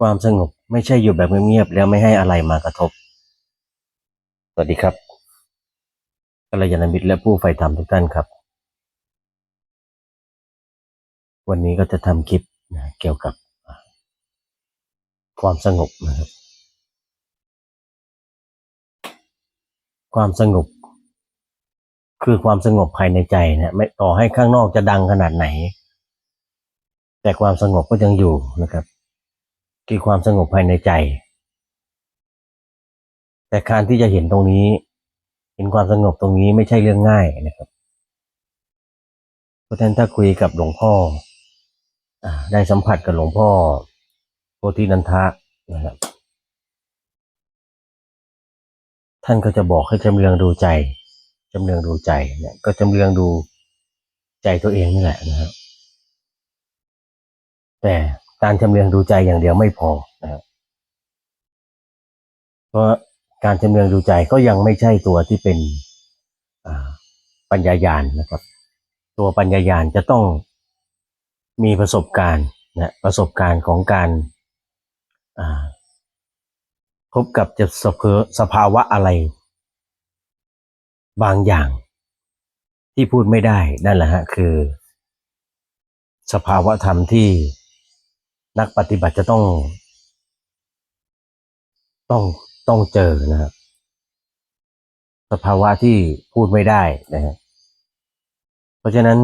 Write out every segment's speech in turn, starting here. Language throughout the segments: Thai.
ความสงบไม่ใช่อยู่แบบเงียบๆแล้วไม่ให้อะไรมากระทบ สวัสดีครับกัลยาณมิตรและผู้ใฝ่ธรรมทุกท่านครับ วันนี้ก็จะทำคลิปนะเกี่ยวกับความสงบนะครับ ความสงบ คือความสงบภายในใจนะไม่ต่อให้ข้างนอกจะดังขนาดไหน แต่ความสงบก็ยังอยู่นะครับ คือความสงบภายในใจ แต่การที่จะเห็นตรงนี้ เห็นความสงบตรงนี้ไม่ใช่เรื่องง่ายนะครับเพราะฉะนั้นถ้าคุยกับหลวงพ่ออได้สัมผัสกับหลวงพ่อโพธินันทะนะครับ ท่านก็จะบอกให้จำเรืองดูใจจำเรืองดูใจเนี่ยก็จำเรืองดูใจตัวเองนี่แหละนะครับแต่ การจำเรืองดูใจอย่างเดียวไม่พอนะครับเพราะการจำเรืองดูใจก็ยังไม่ใช่ตัวที่เป็นปัญญายาณนะครับ ตัวปัญญายาณจะต้องมีประสบการณ์นะประสบการณ์ของการพบกับจะสภสภาวะอะไร บางอย่างที่พูดไม่ได้นั่นแหละฮะคือ สภาวะธรรมที่ นักปฏิบัติจะต้อง ต้องต้องเจอนะครับสภาวะที่พูดไม่ได้นะฮะเพราะฉะนั้น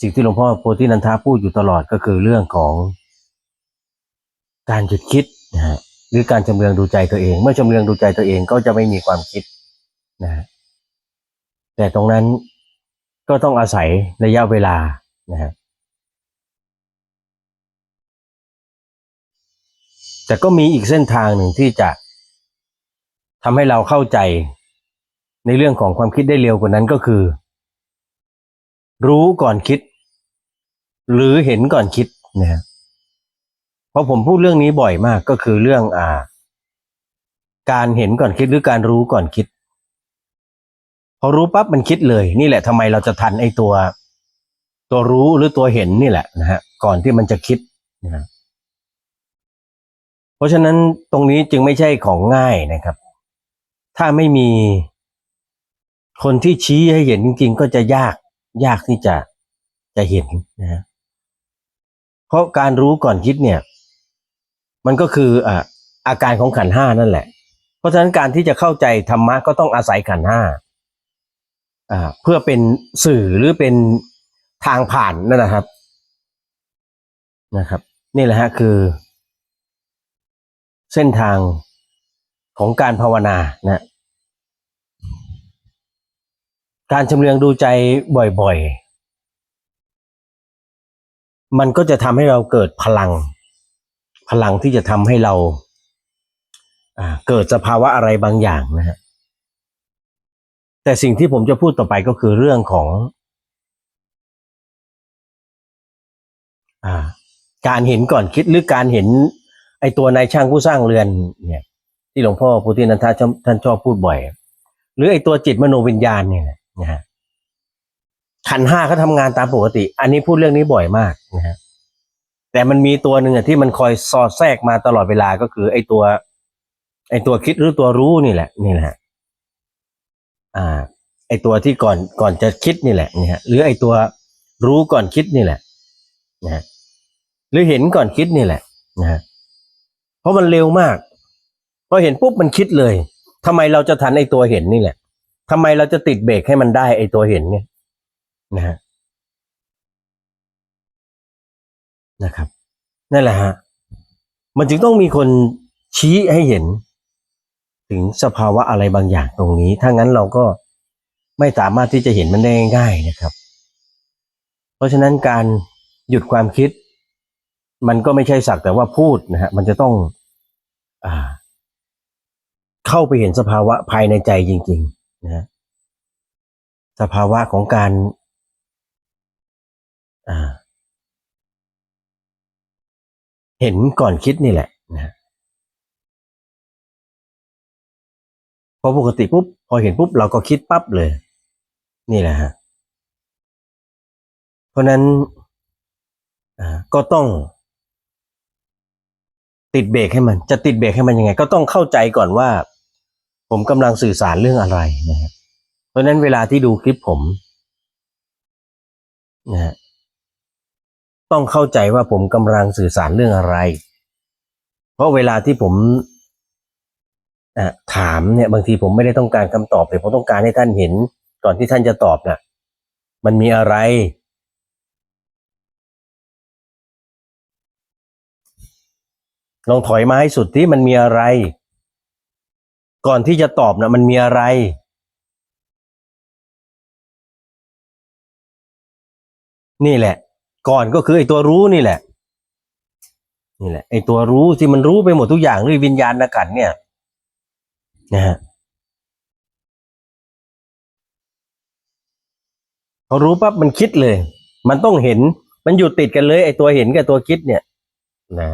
สิ่งที่หลวงพ่อโพธินันทาพูดอยู่ตลอดก็คือเรื่องของการหยุดคิดนะฮะหรือการจำเรืองดูใจตัวเอง เมื่อจำเรืองดูใจตัวเองก็จะไม่มีความคิดนะฮะแต่ตรงนั้นก็ต้องอาศัยระยะเวลานะฮะ แต่ก็มีอีกเส้นทางหนึ่งที่จะทำให้เราเข้าใจ ในเรื่องของความคิดได้เร็วกว่านั้นก็คือ รู้ก่อนคิด หรือเห็นก่อนคิดนะฮะเพราะผมพูดเรื่องนี้บ่อยมากก็คือเรื่องอ่า การเห็นก่อนคิดหรือการรู้ก่อนคิด พอรู้ปั๊บมันคิดเลย นี่แหละทำไมเราจะทันไอ้ตัว ตัวรู้หรือตัวเห็นนี่แหละนะฮะก่อนที่มันจะคิดนะฮะ เพราะฉะนั้นตรงนี้จึงไม่ใช่ของง่ายนะครับ ถ้าไม่มีคนที่ชี้ให้เห็นจริง ๆ ก็จะยากยากที่จะจะเห็นนะเพราะการรู้ก่อนคิดเนี่ย มันก็คืออ่าอาการของขันห้านั่นแหละ เพราะฉะนั้นการที่จะเข้าใจธรรมะก็ต้องอาศัยขันห้าอ่าเพื่อเป็นสื่อหรือเป็นทางผ่านนั่นนะครับนะครับ นี่แหละฮะคือ เส้นทางของการภาวนานะการชำเลืองดูใจบ่อยๆ มันก็จะทำให้เราเกิดพลัง พลังที่จะทำให้เราเกิดสภาวะอะไรบางอย่างนะฮะแต่สิ่งที่ผมจะพูดต่อไปก็คือเรื่องของอการเห็นก่อนคิดหรือการเห็น ไอตัวนายช่างผู้สร้างเรือนเนี่ย ที่หลวงพ่อพุทธินันทะชอบท่านชอบพูดบ่อย หรือไอตัวจิตมโนวิญญาณเนี่ยนะฮะขันห้าเขาทำงานตามปกติ อันนี้พูดเรื่องนี้บ่อยมากนะฮะแต่มันมีตัวหนึ่งที่มันคอยสอดแทรกมาตลอดเวลาก็คือ ไอตัว ไอตัวคิดหรือตัวรู้นี่แหละ นี่แหละอ่า ไอตัวที่ก่อนก่อนจะคิดนี่แหละนี่ฮะหรือไอตัวรู้ก่อนคิดนี่แหละนะฮะหรือเห็นก่อนคิดนี่แหละนะฮะ เพราะมันเร็วมากพอเห็นปุ๊บมันคิดเลยทำไมเราจะทันไอตัวเห็นนี่แหละทำไมเราจะติดเบรกให้มันได้ไอตัวเห็นเนี่ยนะฮะนะครับนั่นแหละฮะมันจึงต้องมีคนชี้ให้เห็น ถึงสภาวะอะไรบางอย่างตรงนี้ ถ้างั้นเราก็ไม่สามารถที่จะเห็นมันได้ง่ายนะครับ เพราะฉะนั้นการหยุดความคิด มันก็ไม่ใช่สักแต่ว่าพูดนะฮะมันจะต้องอ่า เข้าไปเห็นสภาวะภายในใจจริง ๆ นะฮะสภาวะของการอ่าเห็นก่อนคิดนี่แหละนะฮะพอปกติปุ๊บพอเห็นปุ๊บเราก็คิดปั๊บเลย นี่แหละฮะเพราะนั้นก็ต้อง ติดเบรกให้มัน จะติดเบรกให้มันยังไง ก็ต้องเข้าใจก่อนว่า ผมกำลังสื่อสารเรื่องอะไรนะครับ เพราะฉะนั้นเวลาที่ดูคลิปผมนะฮะต้องเข้าใจว่าผมกำลังสื่อสารเรื่องอะไร เพราะเวลาที่ผมอะถามเนี่ยบางทีผมไม่ได้ต้องการคำตอบแต่ผมต้องการให้ท่านเห็น ก่อนที่ท่านจะตอบน่ะ มันมีอะไร ลองถอยมาให้สุดที่มันมีอะไร ก่อนที่จะตอบนะมันมีอะไร นี่แหละ ก่อนก็คือไอ้ตัวรู้นี่แหละ นี่แหละไอ้ตัวรู้ที่มันรู้ไปหมดทุกอย่างด้วยวิญญาณขันเนี่ยนะฮะพอรู้ปั๊บมันคิดเลย มันต้องเห็นมันอยู่ติดกันเลย ไอ้ตัวเห็นกับตัวคิดเนี่ย นะ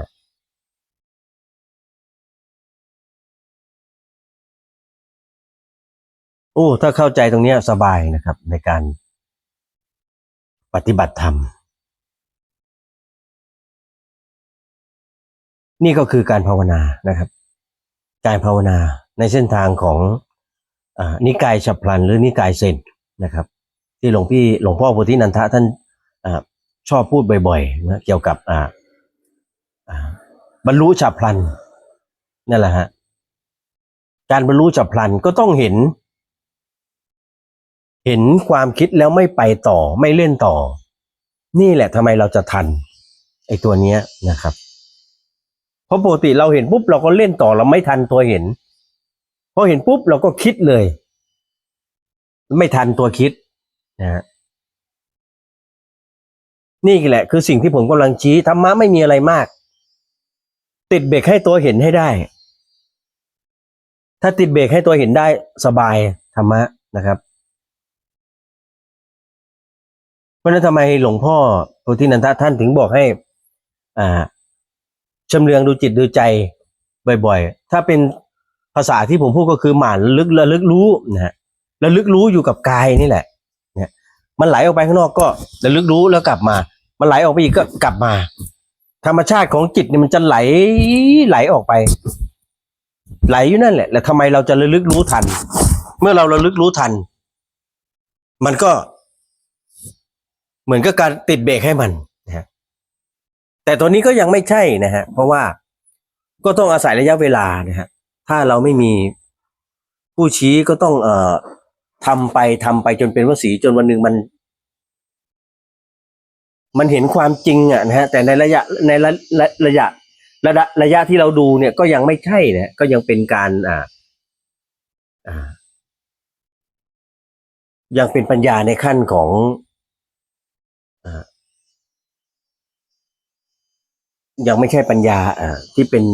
อ้ถ้าเข้าใจตรงนี้สบายนะครับ ในการปฏิบัติธรรม นี่ก็คือการภาวนานะครับ การภาวนาในเส้นทางของอนิกายฉับพลันหรือนิกายเซนนะครับ ที่หลวงพี่หลวงพ่อโพธินันทะท่านอชอบพูดบ่อยๆนะเกี่ยวกับบรรลุฉับพลันนั่นแหละฮะการบรรลุฉับพลันก็ต้องเห็น เห็นความคิดแล้วไม่ไปต่อไม่เล่นต่อ นี่แหละทำไมเราจะทันไอ้ตัวเนี้ยนะครับ เพราะปกติเราเห็นปุ๊บเราก็เล่นต่อเราไม่ทันตัวเห็นพอเห็นปุ๊บเราก็คิดเลย ไม่ทันตัวคิดนะฮะนี่แหละคือสิ่งที่ผมกำลังชี้ธรรมะไม่มีอะไรมาก ติดเบรกให้ตัวเห็นให้ได้ ถ้าติดเบรกให้ตัวเห็นได้สบายธรรมะนะครับ เพราะนั้นทำไมหลวงพ่อโพธินันทท่านถึงบอกให้ อ่าชำเลืองดูจิตดูใจบ่อยๆ ถ้าเป็นภาษาที่ผมพูดก็คือหมั่นลึกระลึกรู้นะฮะระลึกรู้อยู่กับกายนี่แหละเนี่ยมันไหลออกไปข้างนอกก็ระลึกรู้แล้วกลับมา มันไหลออกไปอีกก็กลับมา ธรรมชาติของจิตเนี่ยมันจะไหลไหลออกไป ไหลอยู่นั่นแหละ แล้วทำไมเราจะระลึกรู้ทัน เมื่อเราระลึกรู้ทัน มันก็ เหมือนกับการติดเบรกให้มันนะฮะแต่ตัวนี้ก็ยังไม่ใช่นะฮะเพราะว่าก็ต้องอาศัยระยะเวลานะฮะถ้าเราไม่มีผู้ชี้ก็ต้องเอ่อทำไปทำไปจนเป็นวสีจนวันหนึ่งมัน มันเห็นความจริงอะนะฮะแต่ในระยะในระระระยะระยะระยะที่เราดูเนี่ยก็ยังไม่ใช่นะก็ยังเป็นการอ่าอ่ายังเป็นปัญญาในขั้นของ อ่า ยังไม่ใช่ปัญญาอ่าที่เป็น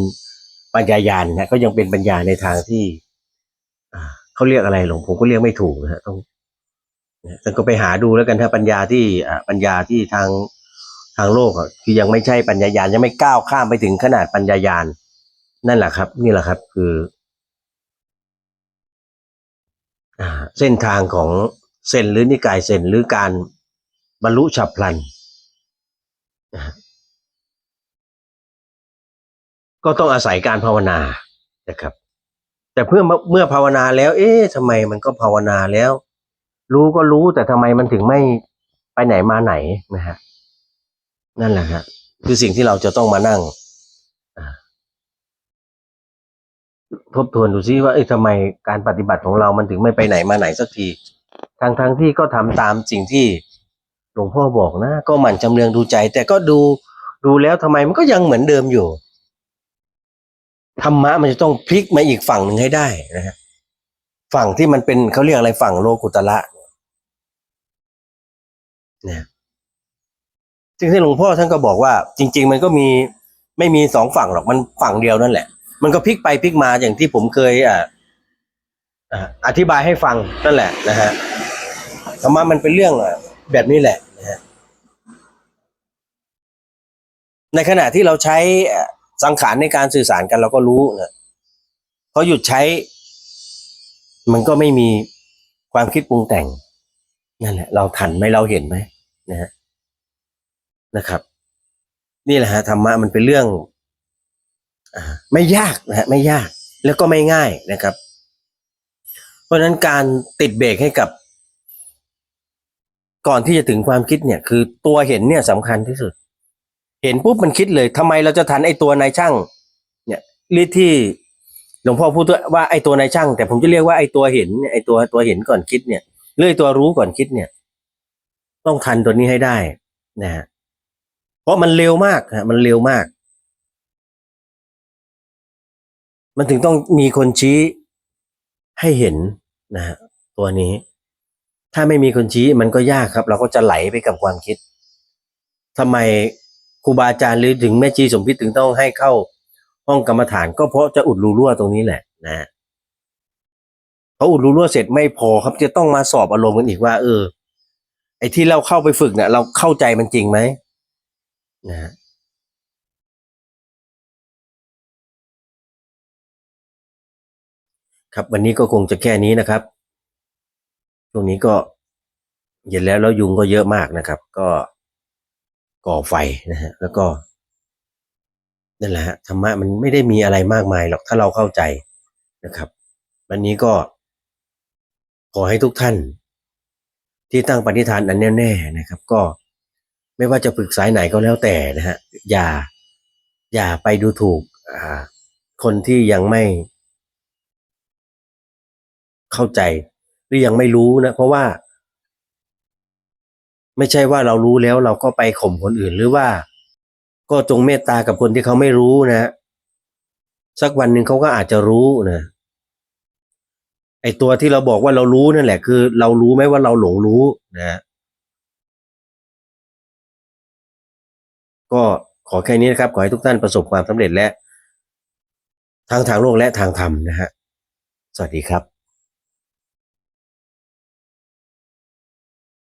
ปัญญายาณนะก็ยังเป็นปัญญาในทางที่ อ่าเขาเรียกอะไรหลวงผมก็เรียกไม่ถูกนะฮะต้องท่านก็ไปหาดูแล้วกันถ้าปัญญาที่อ่าปัญญาที่ทางทางโลกอะคือยังไม่ใช่ปัญญายาณยังไม่ก้าวข้ามไปถึงขนาดปัญญายาณนั่นแหละครับ นี่แหละครับ คืออ่าเส้นทางของเซนหรือนิกายเซนหรือการบรรลุฉับพลัน ก็ต้องอาศัยการภาวนานะครับ แต่เพื่อเมื่อภาวนาแล้ว เอ๊ะทำไมมันก็ภาวนาแล้ว รู้ก็รู้แต่ทำไมมันถึงไม่ไปไหนมาไหนนะฮะนั่นแหละฮะคือสิ่งที่เราจะต้องมานั่งทบทวนดูซิว่าเอ๊ะทำไมการปฏิบัติของเรามันถึงไม่ไปไหนมาไหนสักทีทางทางที่ก็ทำตามสิ่งที่หลวงพ่อบอกนะ ก็หมั่นจำเรืองดูใจ แต่ก็ดูดูแล้วทำไมมันก็ยังเหมือนเดิมอยู่ ธรรมะมันจะต้องพลิกมาอีกฝั่งหนึ่งให้ได้นะฮะฝั่งที่มันเป็นเขาเรียกอะไรฝั่งโลกุตละเนี่ยซึ่งที่หลวงพ่อท่านก็บอกว่า จริง ๆ มันก็มีไม่มีสองฝั่งหรอกมันฝั่งเดียวนั่นแหละ มันก็พลิกไปพลิกมาอย่างที่ผมเคยอ่าอธิบายให้ฟังนั่นแหละนะฮะธรรมะมันเป็นเรื่องแบบนี้แหละนะฮะในขณะที่เราใช้ สังขารในการสื่อสารกันเราก็รู้นะพอหยุดใช้ มันก็ไม่มีความคิดปรุงแต่งนั่นแหละ เราทันไหมเราเห็นไหมนะฮะนะครับ นี่แหละฮะธรรมะมันเป็นเรื่องอไม่ยากนะฮะไม่ยากแล้วก็ไม่ง่ายนะครับ เพราะฉะนั้นการติดเบรกให้กับ ก่อนที่จะถึงความคิดเนี่ย คือตัวเห็นเนี่ยสำคัญที่สุด เห็นปุ๊บมันคิดเลยทำไมเราจะทันไอ้ตัวนายช่าง เนี่ยรีดที่หลวงพ่อพูดว่าไอ้ตัวนายช่าง แต่ผมจะเรียกว่าไอ้ตัวเห็นเนี่ยไอ้ตัวตัวเห็นก่อนคิดเนี่ยหรือไอ้ตัวรู้ก่อนคิดเนี่ย ต้องทันตัวนี้ให้ได้นะฮะเพราะมันเร็วมากฮะมันเร็วมาก มันถึงต้องมีคนชี้ให้เห็นนะฮะตัวนี้ ถ้าไม่มีคนชี้มันก็ยากครับ เราก็จะไหลไปกับความคิดทำไม ครูบาอาจารย์หรือถึงแม่ชีสมพิษถึงต้องให้เข้าห้องกรรมฐาน ก็เพราะจะอุดรูรั่วตรงนี้แหละนะฮะพออุดรูรั่วเสร็จไม่พอครับ จะต้องมาสอบอารมณ์กันอีกว่า เออ ไอ้ที่เราเข้าไปฝึกเนี่ยเราเข้าใจมันจริงไหมนะฮะครับวันนี้ก็คงจะแค่นี้นะครับช่วงนี้ก็เย็นแล้วแล้วยุงก็เยอะมากนะครับ ก็ ก่อไฟนะฮะแล้วก็นั่นแหละฮะธรรมะมันไม่ได้มีอะไรมากมายหรอกถ้าเราเข้าใจนะครับวันนี้ก็ ขอให้ทุกท่าน ที่ตั้งปณิธานอันแน่วแน่นะครับ ก็ไม่ว่าจะฝึกสายไหนก็แล้วแต่นะฮะอย่า อย่าไปดูถูกอ่าคนที่ยังไม่ เข้าใจหรือยังไม่รู้นะ เพราะว่า ไม่ใช่ว่าเรารู้แล้วเราก็ไปข่มคนอื่นหรือว่า ก็จงเมตตากับคนที่เขาไม่รู้นะ สักวันหนึ่งเขาก็อาจจะรู้นะไอตัวที่เราบอกว่าเรารู้นั่นแหละ คือ เรารู้ไหมว่าเราหลงรู้นะก็ขอแค่นี้นะครับ ขอให้ทุกท่านประสบความสำเร็จและทั้งทางโลกและทางธรรมนะฮะ สวัสดีครับ